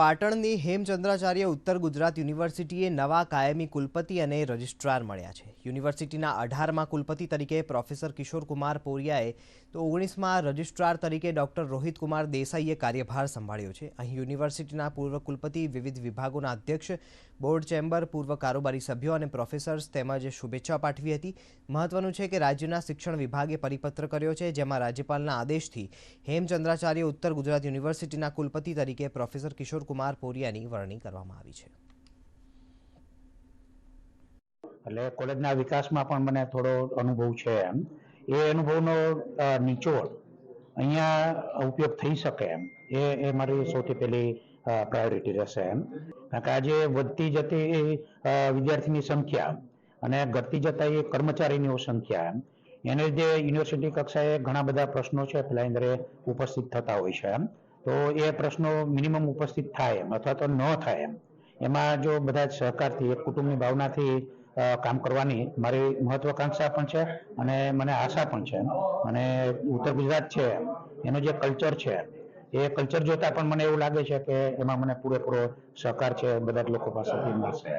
પાટણની હેમચંદ્રાચાર્ય ઉત્તર ગુજરાત યુનિવર્સિટીએ નવા કાયમી કુલપતિ અને રજિસ્ટ્રાર મળ્યા છે. યુનિવર્સિટીના અઢારમાં કુલપતિ તરીકે પ્રોફેસર કિશોર કુમાર પોરિયાએ તો ઓગણીસમાં રજિસ્ટ્રાર તરીકે ડોક્ટર રોહિત કુમાર દેસાઈએ કાર્યભાર સંભાળ્યો છે. અહીં યુનિવર્સિટીના પૂર્વ કુલપતિ વિવિધ વિભાગોના અધ્યક્ષ, બોર્ડ ચેમ્બર, પૂર્વ કારોબારી સભ્યો અને પ્રોફેસર્સ તેમજ શુભેચ્છા પાઠવી હતી. મહત્વનું છે કે રાજ્યના શિક્ષણ વિભાગે પરિપત્ર કર્યો છે, જેમાં રાજ્યપાલના આદેશથી હેમચંદ્રાચાર્ય ઉત્તર ગુજરાત યુનિવર્સિટીના કુલપતિ તરીકે પ્રોફેસર કિશોર કુમાર પોરિયાની વરણી કરવામાં આવી છે. એટલે કોલેજના વિકાસમાં પણ મને થોડો અનુભવ છે એમ. એ અનુભવનો નિચોડ અહીંયા ઉપયોગ થઈ શકે એમ. એ એ મારી સૌથી પહેલી પ્રાયોરિટી રહેશે એમ. કારણ કે આજે વધતી જતી વિદ્યાર્થીની સંખ્યા અને ઘટતી જતા એ કર્મચારીની સંખ્યા એમ. એને લીધે યુનિવર્સિટી કક્ષાએ ઘણા બધા પ્રશ્નો છે, પેલા અંદર ઉપસ્થિત થતા હોય છે એમ. તો એ પ્રશ્નો મિનિમમ ઉપસ્થિત થાય એમ, અથવા તો ન થાય એમ. એમાં જો બધા જ સહકારથી, એક કુટુંબની ભાવનાથી કામ કરવાની મારી મહત્વાકાંક્ષા પણ છે અને મને આશા પણ છે અને ઉત્તર ગુજરાત છે એનો જે કલ્ચર છે, એ કલ્ચર જોતા પણ મને એવું લાગે છે કે એમાં મને પૂરેપૂરો સહકાર છે, બધા જ લોકો પાસેથી મળશે